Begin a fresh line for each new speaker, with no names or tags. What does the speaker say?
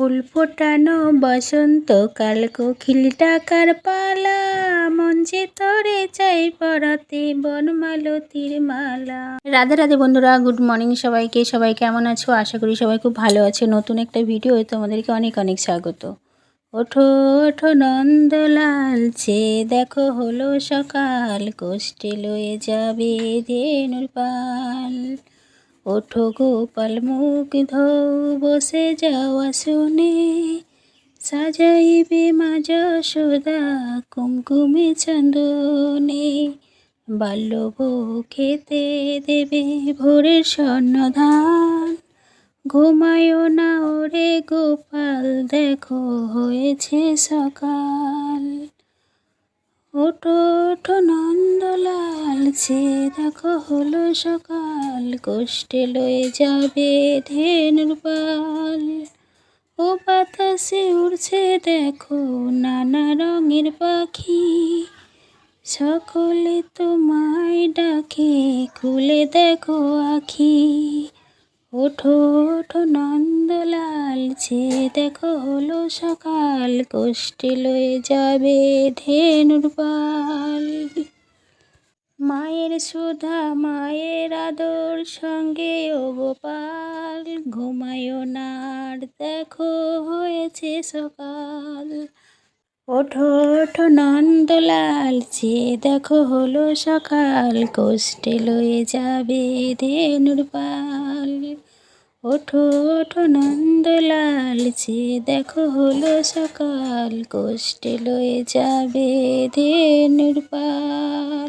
ফুল ফোটানো বসন্তকাল কোকিল ডাকার পালা। মঞ্চে তরে চাই পরাতে বনমালতির মালা। রাধে রাধে বন্ধুরা, গুড মর্নিং সবাইকে। সবাই কেমন আছো? আশা করি সবাই খুব ভালো আছে। নতুন একটা ভিডিও তোমাদেরকে অনেক অনেক স্বাগত। ওঠো ওঠো নন্দলাল চে দেখো হলো সকাল, কোষ্টে লয়ে যাবে ধেনুর পাল। ওঠো গোপাল মুখ ধৌ বসে যাওয়া শুনে। সাজাইবে মা যশোদা কুমকুমে চন্দনে বাল্যব খেতে দেবে ভোরের স্বর্ণধান। ঘুমায়ও না ওরে গোপাল, দেখো হয়েছে সকাল। ওঠো ওঠো নন্দলাল সে দেখো হলো সকাল, কষ্টে লয়ে যাবে ধেনুর পাল। ও বাতাসে উড়ছে, দেখো নানা রঙের পাখি। সকলে তোমায় ডাকে খুলে দেখো আখি। ওঠো ওঠো নন্দলাল ছে দেখো হলো সকাল, কষ্টে লয়ে যাবে ধেনুর পাল। মায়ের সুধা, মায়ের আদর, সঙ্গে ও গোপাল। ঘুমায়ও নার দেখো হয়েছে সকাল। ওঠো ওঠো নন্দলাল, যে দেখো হলো সকাল, কোষ্টে লয়ে যাবে ধেনুর পাল। ওঠো ওঠো নন্দলাল, যে দেখো হলো সকাল, কোষ্টে লয়ে যাবে ধেনুর পাল।